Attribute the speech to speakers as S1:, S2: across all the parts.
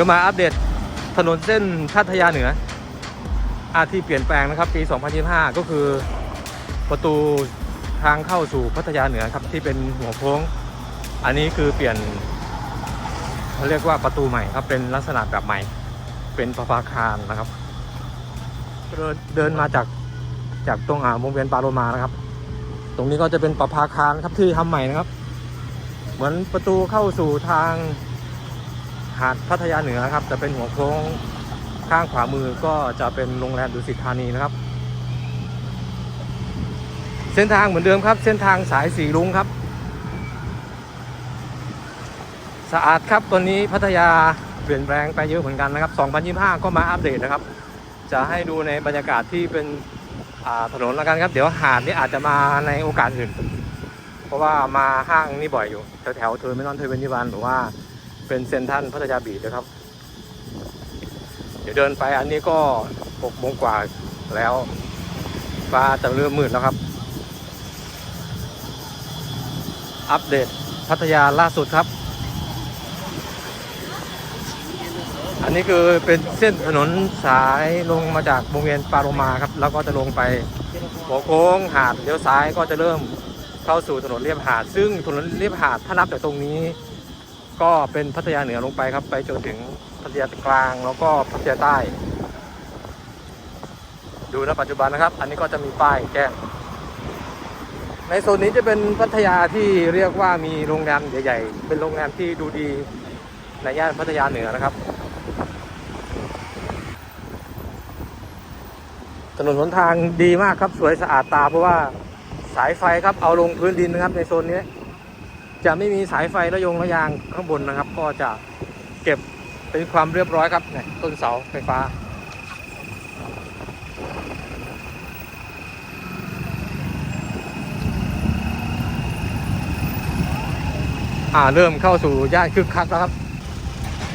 S1: ดี๋ยวมาอัปเดตถนนเส้นพัทยาเหนืออาที่เปลี่ยนแปลงนะครับปี 2025 ก็คือประตูทางเข้าสู่พัทยาเหนือครับที่เป็นหัวโค้ง อันนี้คือเปลี่ยนเขาเรียกว่าประตูใหม่ครับเป็นลักษณะแบบใหม่ เป็นประภาคารนะครับ เดินเดินมาจากจากตรงอ่าวงเวียนปาโลมานะครับ ตรงนี้ก็จะเป็นประภาคารครับที่ทำใหม่นะครับ เหมือนประตูเข้าสู่ทาง หาดพัทยาเหนือครับ จะเป็นหัวโค้งข้างขวามือก็จะเป็นโรงแรมดุสิตธานีนะครับ เส้นทางเหมือนเดิมครับ เส้นทางสายสีรุ้งครับ สะอาดครับตอนนี้พัทยาเปลี่ยนแปลงไปเยอะเหมือนกันนะครับ 2025 ก็มาอัปเดตนะครับ จะให้ดูในบรรยากาศที่เป็นถนนแล้วกันครับ เดี๋ยวหาดนี่อาจจะมาในโอกาสอื่น เพราะว่ามาห้างนี่บ่อยอยู่แถวแถวๆเทอร์มินอลเทเวนตี้วันหรือว่า เป็นเซนทันพัทยาบีชนะครับ เดี๋ยวเดินไปอันนี้ก็6โมงกว่าแล้วฟ้าจะเริ่มมืดแล้วครับ อัปเดตพัทยาล่าสุดครับ อันนี้คือเป็นเส้นถนนสายลงมาจากวงเวียนปาโรมาครับ แล้วก็จะลงไปหัวโค้งหาดเลี้ยวซ้ายก็จะเริ่มเข้าสู่ถนนเลียบหาด ซึ่งถนนเลียบหาดถ้านับจากตรงนี้ ก็เป็นพัทยาเหนือลงไปครับ ไปจนถึงพัทยากลางแล้วก็พัทยาใต้ ดูณปัจจุบันนะครับ อันนี้ก็จะมีป้ายแจ้งในโซนนี้จะเป็นพัทยาที่เรียกว่ามีโรงแรมใหญ่ๆ เป็นโรงแรมที่ดูดีในย่านพัทยาเหนือนะครับ ถนนหนทางดีมากครับสวยสะอาดตาเพราะว่าสายไฟครับเอาลงพื้นดินนะครับในโซนนี้ จะไม่มีสายไฟระยงระยางข้างบนนะครับ ก็จะเก็บเป็นความเรียบร้อยครับเนี่ยต้นเสาไฟฟ้า อ่าเริ่มเข้าสู่ย่านคึกคักแล้วครับ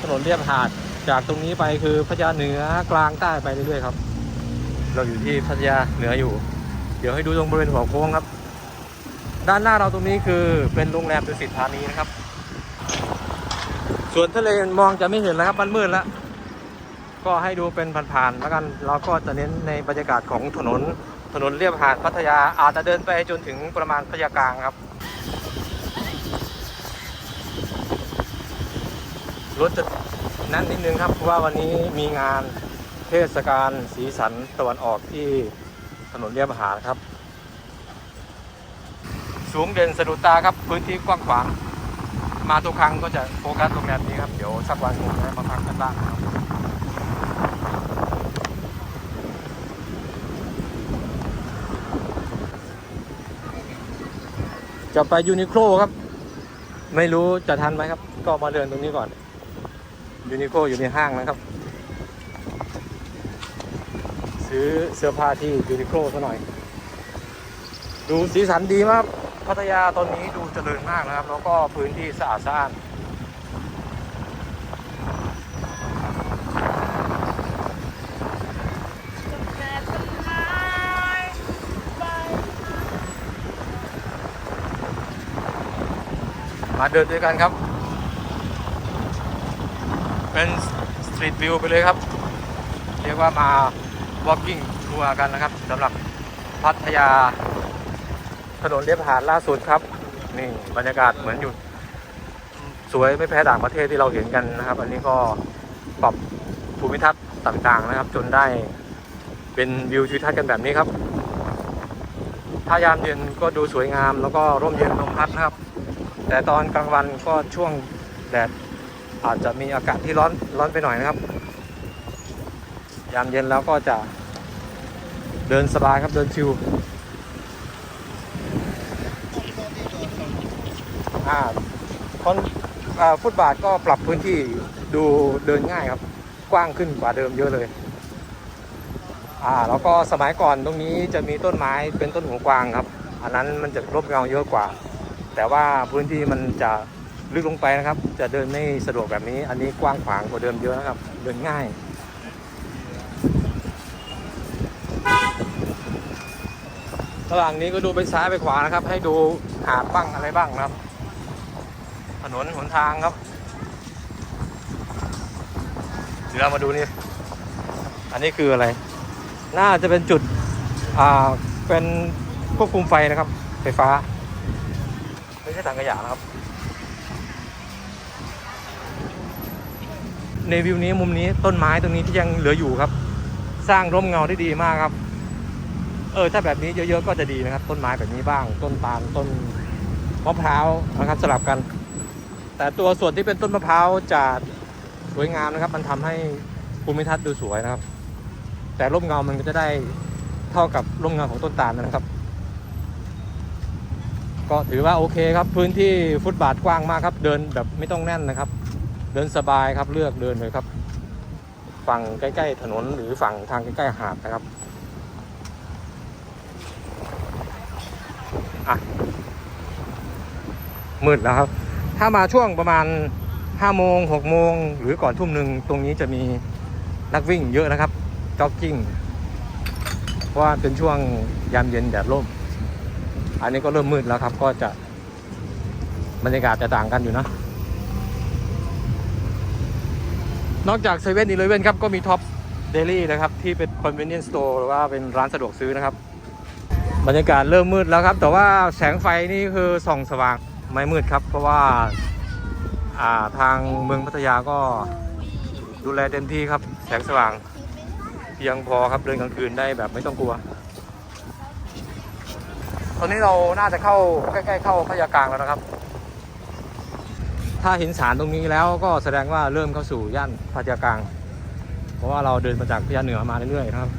S1: ถนนเรียบหาดจากตรงนี้ไปคือพัทยาเหนือกลางใต้ไปเรื่อยๆครับ เราอยู่ที่พัทยาเหนืออยู่ เดี๋ยวให้ดูตรงบริเวณหัวโค้งครับ ด้านหน้าเราตรงนี้คือเป็นโรงแรมดุสิตธานีนะครับ ส่วนทะเลมองจะไม่เห็นแล้วครับมันมืดแล้วก็ให้ดูเป็นผ่านๆแล้วกันเราก็จะเน้นในบรรยากาศของถนนถนนเรียบหาดพัทยาอาจจะเดินไปจนถึงประมาณพัทยากลางครับ รถจะแน่นนิดนึงครับเพราะว่าวันนี้มีงานเทศกาลสีสันตะวันออกที่ถนนเรียบหาดครับ สูงเด่นสะดุดตาครับพื้นที่กว้างขวางมาทุกครั้งก็จะโฟกัสโรงแรมนี้ครับ เดี๋ยวสักวันคงจะมาพักกันบ้างครับจะไปยูนิโคลครับ ไม่รู้จะทันไหมครับ ก็มาเดินตรงนี้ก่อนยูนิโคอยู่ในห้างนะครับ ซื้อเสื้อผ้าที่ยูนิโคซะหน่อย ดูสีสันดีมาก พัทยาตอนนี้ดูเจริญมากนะครับ แล้วก็พื้นที่สะอาดสะอ้านมาเดินด้วยกันครับ เป็นสตรีทวิวไปเลยครับ เรียกว่ามา walking ทัวร์กันนะครับสำหรับพัทยา ถนนเลียบหาดล่าสุดครับ นี่บรรยากาศเหมือนอยู่ สวยไม่แพ้ต่างประเทศที่เราเห็นกันนะครับ อันนี้ก็ปรับภูมิทัศน์ต่างๆนะครับ จนได้เป็นวิวทิวทัศน์กันแบบนี้ครับ ถ้ายามเย็นก็ดูสวยงามแล้วก็ร่มเย็นลมพัดนะครับ แต่ตอนกลางวันก็ช่วงแดดอาจจะมีอากาศที่ร้อนร้อนไปหน่อยนะครับ ยามเย็นแล้วก็จะเดินสบายครับเดินชิว อ่าคอนฟุตบาทก็ปรับพื้นที่ดูเดินง่ายครับ กว้างขึ้นกว่าเดิมเยอะเลยอ่าแล้วก็สมัยก่อนตรงนี้จะมีต้นไม้เป็นต้นหัวกวางครับ อันนั้นมันจะร่มเงาเยอะกว่า แต่ว่าพื้นที่มันจะลึกลงไปนะครับ จะเดินไม่สะดวกแบบนี้ อันนี้กว้างขวางกว่าเดิมเยอะนะครับ เดินง่ายระหว่างนี้ก็ดูไปซ้ายไปขวานะครับ ให้ดูหาดบ้างอะไรบ้างนะครับ ถนนหนทางครับเดี๋ยวเรามาดูนี่ อันนี้คืออะไร น่าจะเป็นจุด อ่า เป็นควบคุมไฟนะครับ ไฟฟ้า ไม่ใช่ถังขยะนะครับ ในวิวนี้มุมนี้ต้นไม้ตรงนี้ที่ยังเหลืออยู่ครับ สร้างร่มเงาได้ดีมากครับ เออ ถ้าแบบนี้เยอะๆก็จะดีนะครับ ต้นไม้แบบนี้บ้าง ต้นตาล ต้นมะพร้าวนะครับสลับกัน แต่ตัวส่วนที่เป็นต้นมะพร้าวจะสวยงามนะครับ มันทำให้ภูมิทัศน์ดูสวยนะครับ แต่ร่มเงามันก็จะได้เท่ากับร่มเงาของต้นตาลนะครับ ก็ถือว่าโอเคครับ พื้นที่ฟุตบาทกว้างมากครับ เดินแบบไม่ต้องแน่นนะครับ เดินสบายครับเลือกเดินเลยครับ ฝั่งใกล้ ๆ ถนนหรือฝั่งทางใกล้ๆหาดนะครับอะมืดแล้วครับ ถ้ามาช่วงประมาณ5โมง6โมงหรือก่อนทุ่มหนึ่งตรงนี้จะมีนักวิ่งเยอะนะครับจ็อกกิ้งเพราะว่าเป็นช่วงยามเย็นแดดร่ม อันนี้ก็เริ่มมืดแล้วครับก็จะบรรยากาศจะต่างกันอยู่นะ นอกจากเซเว่นอีเลเว่นครับก็มีท็อปเดลี่นะครับ ที่เป็น convenience store หรือว่าเป็นร้านสะดวกซื้อนะครับ บรรยากาศเริ่มมืดแล้วครับ แต่ว่าแสงไฟนี่คือส่องสว่าง ไม่มืดครับ เพราะว่าาทางเมืองพัทยาก็ดูแลเต็มที่ครับ แสงสว่าง เพียงพอครับเดินกลางคืนได้แบบไม่ต้องกลัว ตอนนี้เราน่าจะเข้าใกล้ๆเข้าพัทยากลางแล้วนะครับ ถ้าเห็นสารตรงนี้แล้วก็แสดงว่าเริ่มเข้าสู่ย่านพัทยากลาง เพราะว่าเราเดินมาจากพัทยาเหนือมาเรื่อยๆนะครับ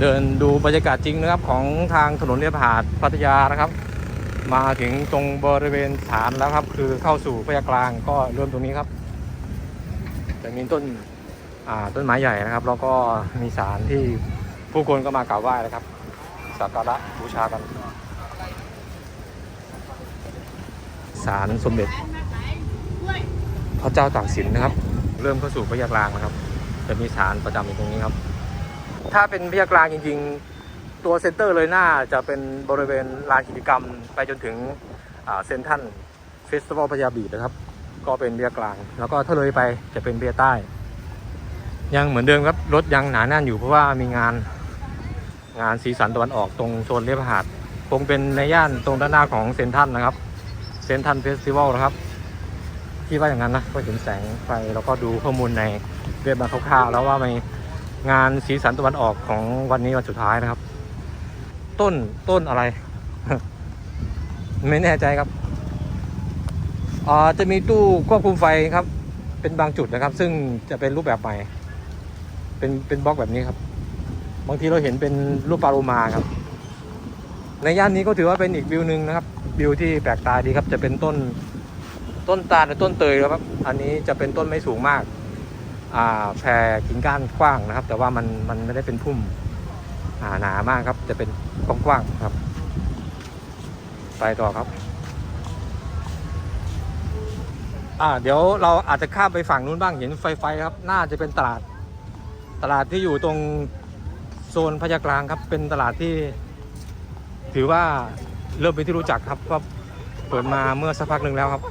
S1: เดินดูบรรยากาศจริงนะครับของทางถนนเรียบหาดพัทยานะครับ มาถึงตรงบริเวณฐานแล้วครับ คือเข้าสู่พยากลางก็เริ่มตรงนี้ครับจะมีต้นต้นไม้ใหญ่นะครับ แล้วก็มีศาลที่ผู้คนก็มากราบไหว้นะครับสักการะบูชากันศาลสมเด็จพระเจ้าตากสินนะครับ เริ่มเข้าสู่พระยากลางนะครับ จะมีศาลประจำอยู่ตรงนี้ครับ ถ้าเป็นพยากลางจริง ๆ ตัวเซ็นเตอร์เลยหน้าจะเป็นบริเวณลานกิจกรรม ไปจนถึงเซนทันเฟสติวัลพญาบีนะครับ ก็เป็นเบียกลาง แล้วก็ถ้าเลยไปจะเป็นเบียใต้ ยังเหมือนเดิมครับ รถยังหนาแน่นอยู่เพราะว่ามีงานงานสีสันตะวันออกตรงโซนเรียบหาด คงเป็นในย่านตรงด้านหน้าของเซนทันนะครับ เซนทันเฟสติวัลนะครับคิดว่าอย่างนั้นนะก็เห็นแสงไฟแล้วก็ดูข้อมูลในเว็บมาคร่าวๆแล้วว่ามี งานสีสันตะวันออกของวันนี้วันสุดท้ายนะครับ ต้นต้นอะไร ไม่แน่ใจครับอ่าจะมีตู้ควบคุมไฟครับ เป็นบางจุดนะครับ ซึ่งจะเป็นรูปแบบใหม่ เป็นเป็นบล็อกแบบนี้ครับ บางทีเราเห็นเป็นรูปปลาโลมาครับ ในย่านนี้ก็ถือว่าเป็นอีกวิวหนึ่งนะครับ วิวที่แปลกตาดีครับ จะเป็นต้นต้นตาลหรือต้นเตยครับ อันนี้จะเป็นต้นไม่สูงมาก แผ่กิ่งก้านกว้างนะครับ แต่ว่ามันมันไม่ได้เป็นพุ่มหนามากครับ จะเป็นกว้างๆครับ ไปต่อครับอ่าเดี๋ยวเราอาจจะข้ามไปฝั่งนู้นบ้างเห็นไฟไฟครับ น่าจะเป็นตลาด ตลาดที่อยู่ตรงโซนพญากลางครับ เป็นตลาดที่ ถือว่าเริ่มเป็นที่รู้จักครับก็เปิดมาเมื่อสักพักหนึ่งแล้วครับ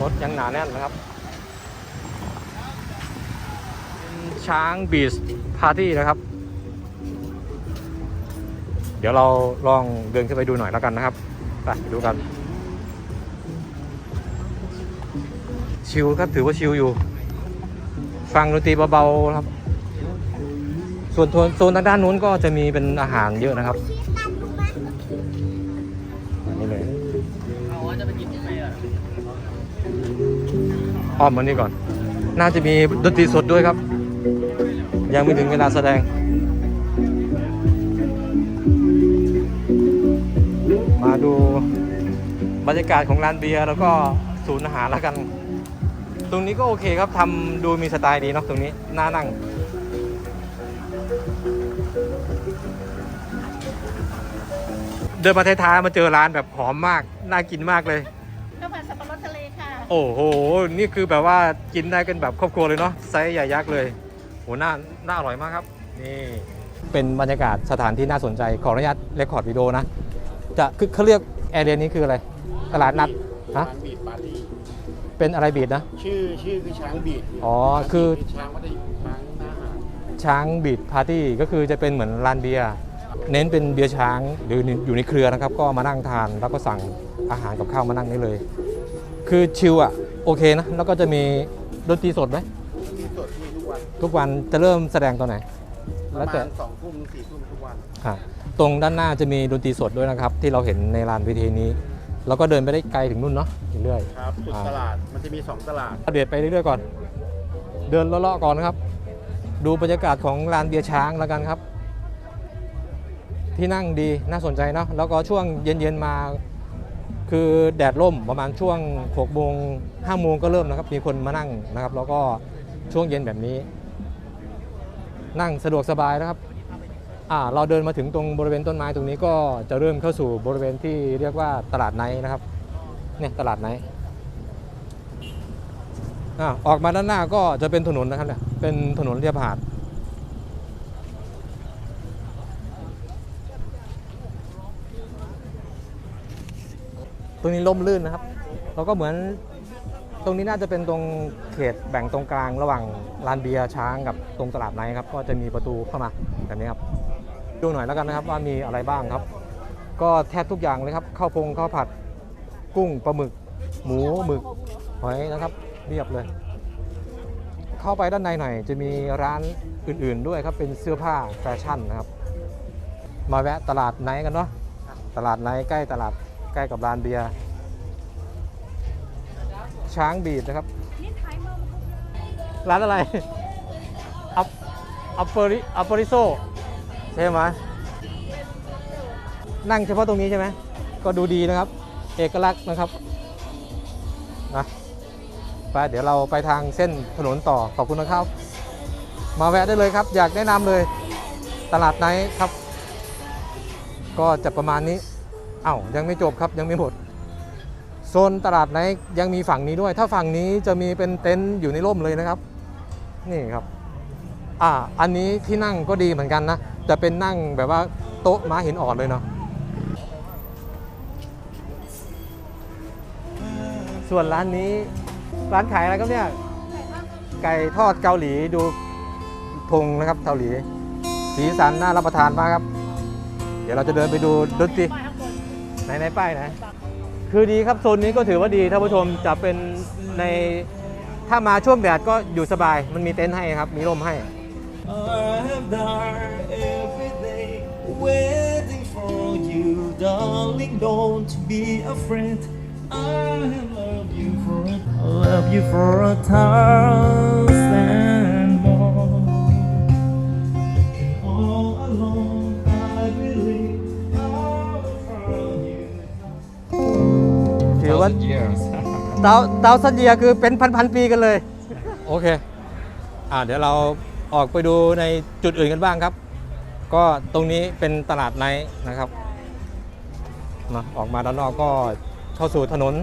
S1: รถยังหนาแน่นนะครับเป็น ช้างบีชพาร์ตี้นะครับ เดี๋ยวเราลองเดินขึ้นไปดูหน่อยแล้วกันนะครับไปดูกัน ชิลครับถือว่าชิลอยู่ ฟังดนตรีเบาๆครับ ส่วนโซนโซนทางด้านนู้นก็จะมีเป็นอาหารเยอะนะครับอันนี้เลยอ้อมมานี่ก่อน น่าจะมีดนตรีสดด้วยครับ ยังไม่ถึงเวลาแสดง มาดูบรรยากาศของร้านเบียร์แล้วก็ศูนย์อาหารแล้วกัน ตรงนี้ก็โอเคครับทำดูมีสไตล์ดีเนาะตรงนี้น่านั่ง เดินมาท้ายๆมาเจอร้านแบบหอมมาก น่ากินมากเลย
S2: ข้าวผัดสับปะรดทะเลค่ะ
S1: โอ้โห นี่คือแบบว่ากินได้กันแบบครอบครัวเลยเนาะไซส์ใหญ่ยักษ์เลย โหน่าน่าอร่อยมากครับนี่เป็นบรรยากาศสถานที่น่าสนใจขออนุญาตเรคคอร์ดวิดีโอนะ จะคือเขาเรียกแอเรียนี้คืออะไรตลาดนัดฮะ
S3: ช้างบีดปาร์ตี้
S1: เป็นอะไรบีดนะ
S3: ชื่อชื่อคือช้างบีด
S1: อ๋อคือ
S3: ช้างวัดช้างหน้าหาด
S1: ช้างบีดพาร์ตี้ก็คือจะเป็นเหมือนร้านเบียร์เน้นเป็นเบียร์ช้างหรืออยู่ในเครือนะครับ ก็มานั่งทานแล้วก็สั่งอาหารกับข้าวมานั่งนี่เลย คือชิลอะโอเคนะ แล้วก็จะมีดนตรีสดไหม
S3: ที่สดที่ ทุกวัน
S1: ทุกวันจะเริ่มแสดงตอนไหน
S3: ป
S1: แล้ว
S3: ระ
S1: แต่
S3: มาณสองทุ่มถึงสี่ทุ่มทุกวัน
S1: อะตรงด้านหน้าจะมีดนตรีสดด้วยนะครับ ที่เราเห็นในลานเวทีนี้ แล้วก็เดินไปได้ไกลถึงนู่นเนาะเรื่อย
S3: ครับจุด
S1: อ่า
S3: ตลาดมันจะมีสองตลาด
S1: ๆอัปเดตไปเรื่อยๆก่อน เดินเลาะๆก่อนนะครับ ดูบรรยากาศของลานเบียร์ช้างแล้วกันครับ ที่นั่งดีน่าสนใจเนาะแล้วก็ช่วงเย็นๆมา คือแดดร่มประมาณช่วง6โมง5โมงก็เริ่มนะครับ มีคนมานั่งนะครับ แล้วก็ช่วงเย็นแบบนี้ นั่งสะดวกสบายนะครับอ่าเราเดินมาถึงตรงบริเวณต้นไม้ตรงนี้ก็จะเริ่มเข้าสู่บริเวณที่เรียกว่าตลาดไนนะครับเนี่ยตลาดไนอ่าออกมาด้านหน้าก็จะเป็นถนนนะครับเนี่ยเป็นถนนเรียบหาดตรงนี้ล่มลื่นนะครับแล้วก็เหมือน ตรงนี้น่าจะเป็นตรงเขตแบ่งตรงกลางระหว่างลานเบียร์ช้างกับตรงตลาดไนครับ ก็จะมีประตูเข้ามาแบบนี้ครับ ดูหน่อยแล้วกันนะครับว่ามีอะไรบ้างครับ ก็แทบทุกอย่างเลยครับข้าวพงข้าวผัดกุ้งปลาหมึก หมูหมึกหอยนะครับเรียบเลย เข้าไปด้านในหน่อย จะมีร้านอื่นๆด้วยครับเป็นเสื้อผ้าแฟชั่นนะครับ มาแวะตลาดไนกันเนาะตลาดไนใกล้ตลาดใกล้กับร้านเบียร์ ช้างบีดนะครับ ร้านอะไร อัปอัปเปอริอัปเปอริโซใช่ไหมนั่งเฉพาะตรงนี้ใช่ไหม ก็ดูดีนะครับ เอกลักษณ์นะครับนะไปเดี๋ยวเราไปทางเส้นถนนต่อ ขอบคุณนะครับ มาแวะได้เลยครับ อยากแนะนำเลย ตลาดไนท์ครับ ก็จะประมาณนี้ เอ้ายังไม่จบครับยังไม่หมด โซนตลาดไนยังมีฝั่งนี้ด้วย ถ้าฝั่งนี้จะมีเป็นเต็นท์อยู่ในร่มเลยนะครับ นี่ครับอ่าอันนี้ที่นั่งก็ดีเหมือนกันนะจะเป็นนั่งแบบว่าโต๊ะม้าหินอ่อนเลยเนาะส่วนร้านนี้ร้านขายอะไรครับเนี่ยไก่ทอดเกาหลีดูธงนะครับเกาหลี สีสันน่ารับประทานมากครับ เดี๋ยวเราจะเดินไปดูดนตรีไหนในป้ายไหน คือดีครับโซนนี้ก็ถือว่าดีท่านผู้ชมจะเป็นในถ้ามาช่วงแดดก็อยู่สบาย มันมีเต็นท์ให้ครับ มีร่มให้
S4: I love you for a thousand
S1: ถือว่าเตาเตาสัญญาคือเป็นพันๆปีกันเลย โอเค อ่าเดี๋ยวเราออกไปดูในจุดอื่นกันบ้างครับ ก็ตรงนี้เป็นตลาดไนท์นะครับมาออกมาด้านนอกก็เข้าสู่ถนน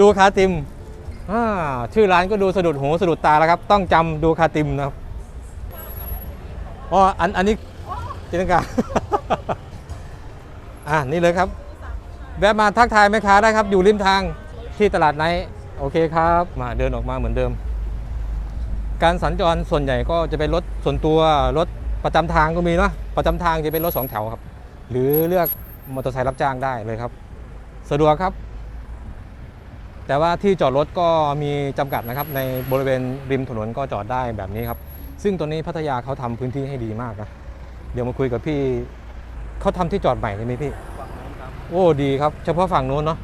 S1: ดูคาติมอ่าชื่อร้านก็ดูสะดุดหูสะดุดตาแล้วครับ ต้องจำดูคาติมนะครับอ๋ออันอันนี้จินตนาการ อ่านี่เลยครับ แวะมาทักทายแม่ค้าได้ครับ อยู่ริมทางที่ตลาดไนท์โอเคครับ มาเดินออกมาเหมือนเดิม การสัญจรส่วนใหญ่ก็จะเป็นรถส่วนตัวรถประจำทางก็มีเนาะประจำทางจะเป็นรถสองแถวครับ หรือเลือกมอเตอร์ไซค์รับจ้างได้เลยครับ สะดวกครับ แต่ว่าที่จอดรถก็มีจำกัดนะครับ ในบริเวณริมถนนก็จอดได้แบบนี้ครับ ซึ่งตัวนี้พัทยาเขาทำพื้นที่ให้ดีมากนะเดี๋ยวมาคุยกับพี่เขาทำที่จอดใหม่ใช่ไหมพี่ โอ้ดีครับ เฉพาะฝั่งนู้นเนาะ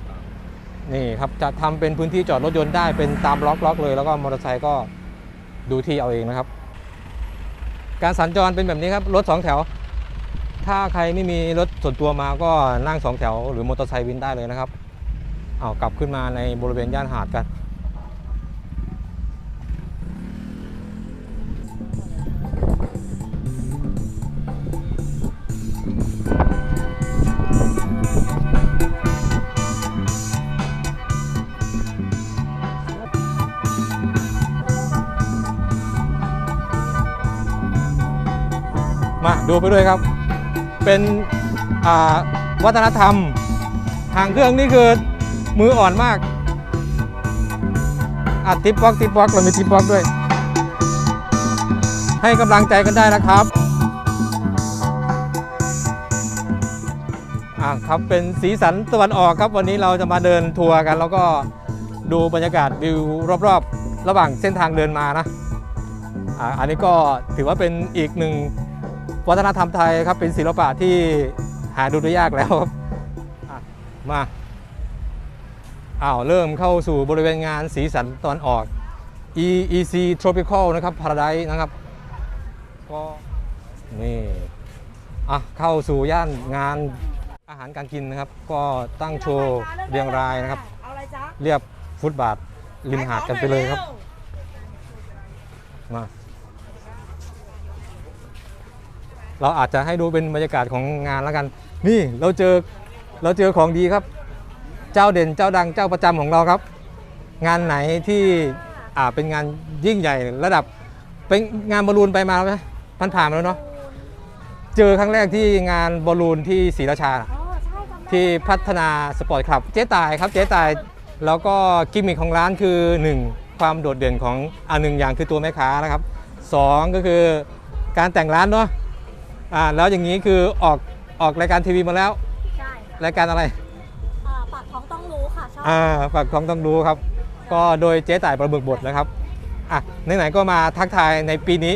S1: นี่ครับจะทำเป็นพื้นที่จอดรถยนต์ได้เป็นตามล็อกล็อกเลย แล้วก็มอเตอร์ไซค์ก็ดูที่เอาเองนะครับ การสัญจรเป็นแบบนี้ครับรถสองแถว ถ้าใครไม่มีรถส่วนตัวมาก็นั่งสองแถว หรือมอเตอร์ไซค์วินได้เลยนะครับเอากลับขึ้นมาในบริเวณย่านหาดกัน ดูไปด้วยครับ เป็นวัฒนธรรมหางเครื่องนี่คือมืออ่อนมากอัดทิปบ็อกทิปบ็อกเรามีทิปบ็อกด้วย ให้กำลังใจกันได้นะครับอ่าครับเป็นสีสันตะวันออกครับ วันนี้เราจะมาเดินทัวร์กัน แล้วก็ดูบรรยากาศวิวรอบๆ ระหว่างเส้นทางเดินมานะอ่าอันนี้ก็ถือว่าเป็นอีกหนึ่ง วัฒนธรรมไทยครับเป็นศิลปะที่หาดูได้ยากแล้วครับอะมาอ้าวเริ่มเข้าสู่บริเวณงานสีสันตะวันออก EEC Tropical นะครับ Paradise นะครับ ก็นี่อะเข้าสู่ย่านงานอาหารการกินนะครับ ก็ตั้งโชว์เรียงรายนะครับ
S2: เอาอะไรจ๊ะ
S1: เรียบฟุตบาทริมหาดกันไปเลยครับ มา เราอาจจะให้ดูเป็นบรรยากาศของงานแล้วกัน นี่เราเจอเราเจอของดีครับ เจ้าเด่นเจ้าดังเจ้าประจำของเราครับ งานไหนที่อ่าเป็นงานยิ่งใหญ่ระดับเป็นงานบอลลูนไปมาแล้วไหมผ่านผ่านมาแล้วเนาะเจอครั้งแรกที่งานบอลลูนที่ศรีราชา ที่พัฒนาสปอร์ตคลับ เจ๊ตายครับเจ๊ตายแล้วก็กิมมิคของร้านคือ 1 ความโดดเด่นของอันหนึ่งอย่างคือตัวแม่ค้านะครับ 2 ก็คือการแต่งร้านเนาะ อ่าแล้วอย่างนี้คือออกออกรายการทีวีมาแล้ว
S2: ใช่
S1: รายการอะไร
S2: อ่าปากท้องต้องรู้ค่ะชอบ
S1: อ่าฝากของต้องรู้ครับ ก็โดยเจ๊ต่ายประบึกบทนะครับอะไหนๆก็มาทักทายในปีนี้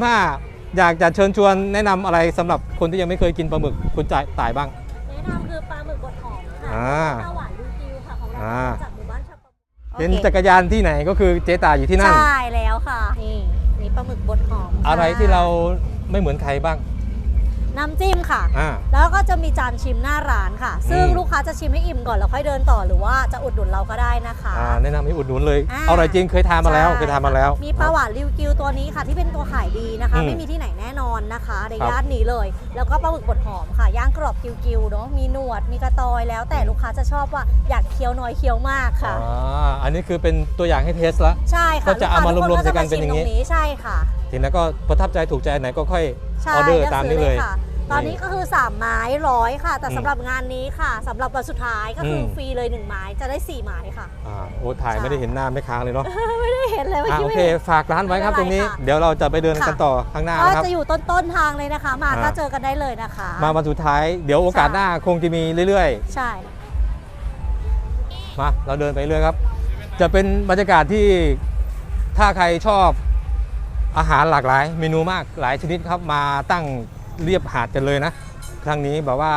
S1: 2025 อยากจะเชิญชวนแนะนำอะไรสำหรับคนที่ยังไม่เคยกินปลาหมึกคุณจ่ายต่ายบ้าง
S2: แนะนำคือปลาหมึกบดหอมค่ะ
S1: อ่า
S2: ปลาหวานดูคิวค่ะของเรา
S1: อ่า
S2: จากหมู่บ้านชาวประมง
S1: เห็น
S2: โอค
S1: จักรยานที่ไหนก็คือเจ๊ต่ายอยู่ที่นั่น
S2: ใช่แล้วค่ะ นี่นี่ปลาหมึกบดหอม
S1: อะไรที่เรา ไม่เหมือนใครบ้าง
S2: น้ำจิ้มค่ะ
S1: อ่า
S2: แล้วก็จะมีจานชิมหน้าร้านค่ะ ซึ่ง
S1: อืม
S2: ลูกค้าจะชิมให้อิ่มก่อนแล้วค่อยเดินต่อหรือว่าจะอุดหนุนเราก็ได้นะคะ
S1: อ่าแนะนำให้อุดหนุนเลย
S2: อ่า
S1: เอาอร่อยจริงเคยทานมาแล้ว
S2: ใช่
S1: เคยทานมาแล้ว
S2: มีปลาหวานริวกิวตัวนี้ค่ะ ที่เป็นตัวขายดีนะคะ
S1: อืม
S2: ไม่มีที่ไหนแน่นอนนะคะ ใน
S1: ครับ
S2: ย่านนี้เลย แล้วก็ปลาหมึกบดหอมค่ะ ย่างกรอบกิวๆเนาะมีหนวดมีกระตอยแล้วแต่ลูกค้าจะชอบว่าอยากเคี้ยวน้อยเคี้ยวมากค่ะ
S1: อ่าอันนี้คือเป็นตัวอย่างให้เทสละ
S2: ใช่ค่ะ
S1: ก็จะเอามารวมๆ
S2: ลูค้
S1: กันเป็นอย่างนี้
S2: ทุกคก็จะมชิมตรงใช่ค่ะ
S1: ทีนี้ก็ประทับใจถูกใจไหนก็ค่อย
S2: ใช่
S1: ออเดอร์
S2: ลืก
S1: ตาม
S2: ซื้
S1: นี้เลย
S2: ค่ะ ตอนนี้ก็คือ 3 ไม้ร้อยค่ะ แต่
S1: อืม
S2: สำหรับงานนี้ค่ะสำหรับวันสุดท้ายก็คืออ
S1: ม
S2: ฟรีเลย 1 ไม้จะได้ 4 ไม้ค่ะ
S1: อ่าโอ้ถ่ายไม่ได้เห็นหน้าไม่ค้างเลยเนาะ
S2: ไม่ได้เห็นเลยเมื่อ
S1: อ่า
S2: กี้
S1: โอ
S2: ไม่
S1: เค
S2: เห็น
S1: ฝากร้านไว้ครับ
S2: ไม่
S1: ต
S2: เป็นไร
S1: รงนี้
S2: ค่ะ
S1: เดี๋ยวเราจะไปเดินกัน
S2: ค่ะ
S1: ต่อข้างหน้า
S2: ก็
S1: นะครับ
S2: จะอยู่ต้นๆทางเลยนะคะ มา
S1: อ่า
S2: ก็เจอกันได้เลยนะคะ
S1: มาวันสุดท้ายเดี๋ยวโอกาสหน้าคงจะมีเรื่อย
S2: ใช่
S1: ๆมาเราเดินไปเรื่อยครับ จะเป็นบรรยากาศที่ถ้าใครชอบ อาหารหลากหลายเมนูมากหลายชนิดครับมาตั้งเรียบหาดกันเลยนะ ครั้งนี้แบบว่า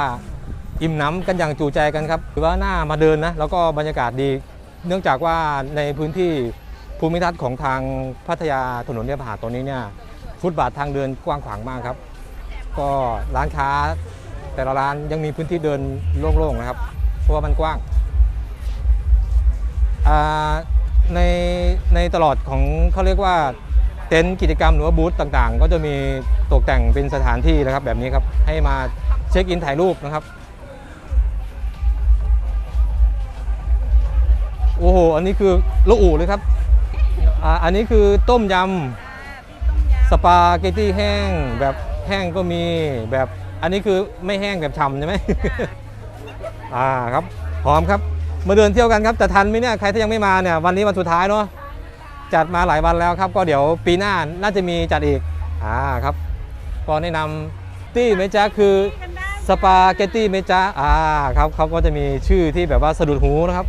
S1: อิ่มหน้ำกันอย่างจูใจกันครับถือว่าหน้ามาเดินนะแล้วก็บรรยากาศดี เนื่องจากว่าในพื้นที่ภูมิทัศน์ของทางพัทยาถนนเรียบหาดตรงนี้เนี่ยฟุตบาททางเดินกว้างขวางมากครับ ก็ร้านค้าแต่ละร้านยังมีพื้นที่เดินโล่งๆนะครับ เพราะว่ามันกว้างในในตลอดของเขาเรียกว่า เต็นท์กิจกรรมหรือว่าบูธต่างๆ ก็จะมีตกแต่งเป็นสถานที่นะครับ แบบนี้ครับให้มาเช็คอินถ่ายรูปนะครับโอ้โหอันนี้คือละอูเลยครับอ่าอันนี้คือต้มยำสปาเกตตี้แห้งแบบแห้งก็มีแบบอันนี้คือไม่แห้งแบบฉ่ำใช่ไหมอ่าครับพร้อมครับ มาเดินเที่ยวกันครับแต่ทันไหมเนี่ยใครที่ยังไม่มาเนี่ยวันนี้วันสุดท้ายเนาะ จัดมาหลายวันแล้วครับ ก็เดี๋ยวปีหน้าน่าจะมีจัดอีกอ่าครับก็แนะนำตี้เมจ้าคือสปาเกตตี้เมจ้าอ่าครับเขาก็จะมีชื่อที่แบบว่าสะดุดหูนะครับ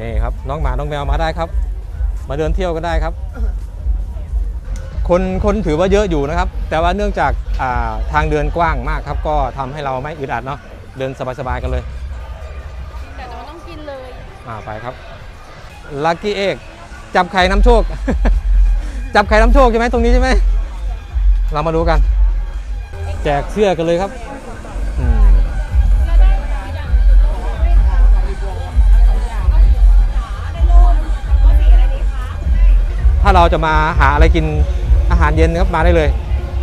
S1: นี่ครับน้องหมาน้องแมวมาได้ครับ มาเดินเที่ยวก็ได้ครับ คนคนถือว่าเยอะอยู่นะครับ แต่ว่าเนื่องจากอ่าทางเดินกว้างมากครับ ก็ทำให้เราไม่อึดอัดเนาะเดินสบายๆกันเลย
S2: แต่มันต้องกินเลย
S1: อ่าไปครับลัคกี้เอก จับไข่น้ำโชค จับไข่น้ำโชคใช่ไหมตรงนี้ใช่ไหมเรามาดูกัน แจกเสื้อกันเลยครับถ้าเราจะมาหาอะไรกินอาหารเย็นนะครับมาได้เลย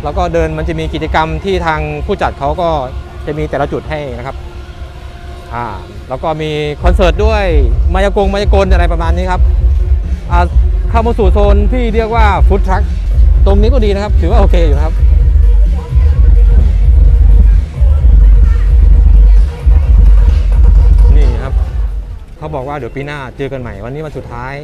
S1: แล้วก็เดินมันจะมีกิจกรรมที่ทางผู้จัดเขาก็จะมีแต่ละจุดให้นะครับอ่าแล้วก็มีคอนเสิร์ตด้วยมายากงมายากลอะไรประมาณนี้ครับ เข้ามาสู่โซนที่เรียกว่าฟู้ดทรัคตรงนี้ก็ดีนะครับ ถือว่าโอเคอยู่ครับนี่ครับเขาบอกว่าเดี๋ยวปีหน้าเจอกันใหม่วันนี้วันสุดท้าย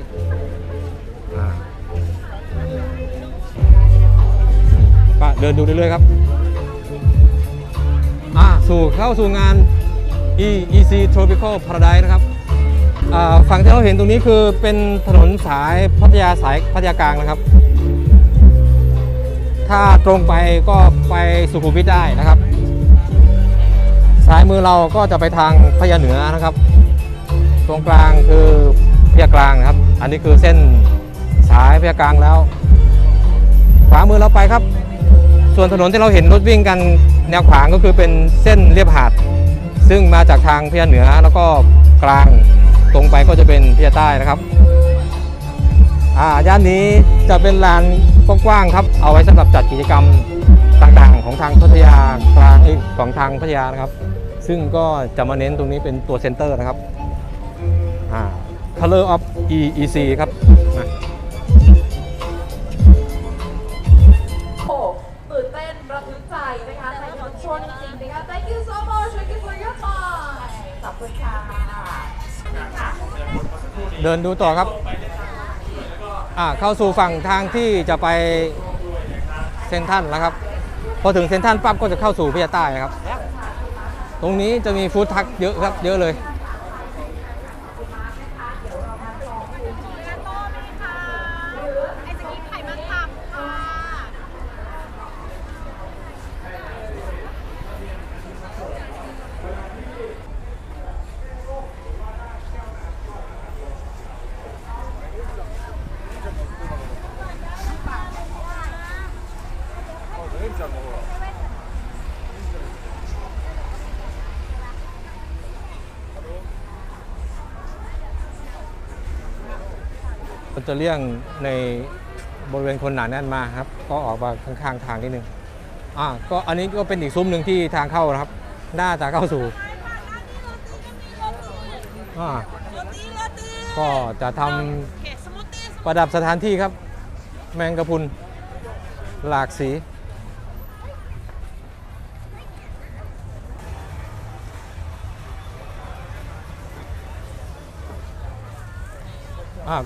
S1: ปะเดินดูเรื่อยๆครับสู่เข้าสู่งาน EEC Tropical Paradise นะครับ ฝั่งที่เราเห็นตรงนี้คือเป็นถนนสายพัทยาสายพัทยากลางนะครับ ถ้าตรงไปก็ไปสุขุมวิทได้นะครับซ้ายมือเราก็จะไปทางพญาเหนือนะครับ ตรงกลางคือพญากลางนะครับ อันนี้คือเส้นสายพญากลางแล้ว ขวามือเราไปครับ ส่วนถนนที่เราเห็นรถวิ่งกันแนวขวางก็คือเป็นเส้นเรียบหาด ซึ่งมาจากทางพญาเหนือแล้วก็กลาง ตรงไปก็จะเป็นพิยาใต้นะครับอ่าย่านนี้จะเป็นลานกว้างๆครับ เอาไว้สำหรับจัดกิจกรรมต่างๆ ของทางพัทยากลางอ้ยของทางพัทยานะครับ ซึ่งก็จะมาเน้นตรงนี้เป็นตัวเซนเตอร์นะครับอ่า Color of EEC ครับ
S5: นะ
S1: เดินดูต่อครับอ่าเข้าสู่ฝั่งทางที่จะไปเซนทันแล้วครับ พอถึงเซนทันปั๊บก็จะเข้าสู่พิยาใต้ครับ ตรงนี้จะมีฟู้ดทักเยอะครับ เยอะเลย จะเลี่ยงในบริเวณคนหนาแน่นมาครับ ก็ออกมาข้างๆทางนิดนึงอ่าก็อันนี้ก็เป็นอีกซุ้มหนึ่งที่ทางเข้านะครับน่าจะเข้าสู่อ่าก็จะทำประดับสถานที่ครับ แมงกะพรุนหลากสี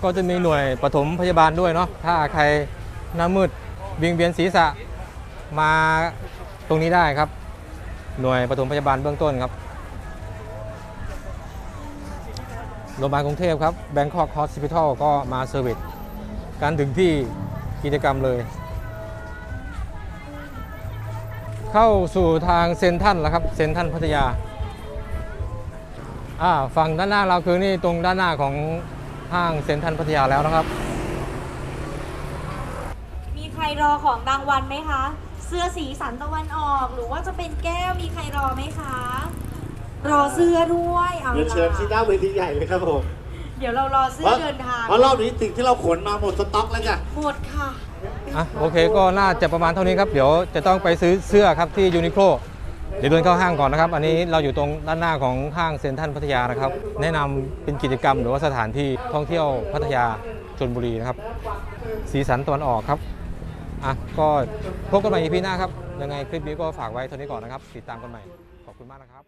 S1: ก็จะมีหน่วยปฐมพยาบาลด้วยเนาะถ้าใครหน้ามืดวิงเวียนศีรษะมาตรงนี้ได้ครับ หน่วยปฐมพยาบาลเบื้องต้นครับโรงพยาบาลกรุงเทพครับ Bangkok Hospital ก็มาเซอร์วิสการถึงที่กิจกรรมเลย เข้าสู่ทางเซนทันแล้วครับเซนทันพัทยาอ่าฝั่งด้านหน้าเราคือนี่ตรงด้านหน้าของ ห้างเซ็นทรัลพัทยาแล้วนะครับ
S2: มีใครรอของรางวัลไหมคะ เสื้อสีสันตะวันออก หรือว่าจะเป็นแก้วมีใครรอไหมคะ รอเสื้อด้วยเอา
S3: เรียนเชิญ
S2: ล่ะ
S3: ที่หน้าเวทีใหญ่เลยครับผม
S2: เดี๋ยวเรารอเสื้อเดินทาง
S3: เพราะรอบนี้สิ่งที่เราขนมาหมดสต็อกแล้วจ้ะ
S2: หมดค่ะ
S1: อะโอเคก็น่าจะประมาณเท่านี้ครับ เดี๋ยวจะต้องไปซื้อเสื้อครับที่ยูนิโคล เดี๋ยวเดินเข้าห้างก่อนนะครับ อันนี้เราอยู่ตรงด้านหน้าของห้างเซ็นทรัลพัทยานะครับ แนะนำเป็นกิจกรรมหรือว่าสถานที่ท่องเที่ยวพัทยาชนบุรีนะครับ สีสันตะวันออกครับ อะ ก็พบกันใหม่ EP หน้าครับ ยังไงคลิปนี้ก็ฝากไว้เท่านี้ก่อนนะครับ ติดตามกันใหม่ ขอบคุณมากนะครับ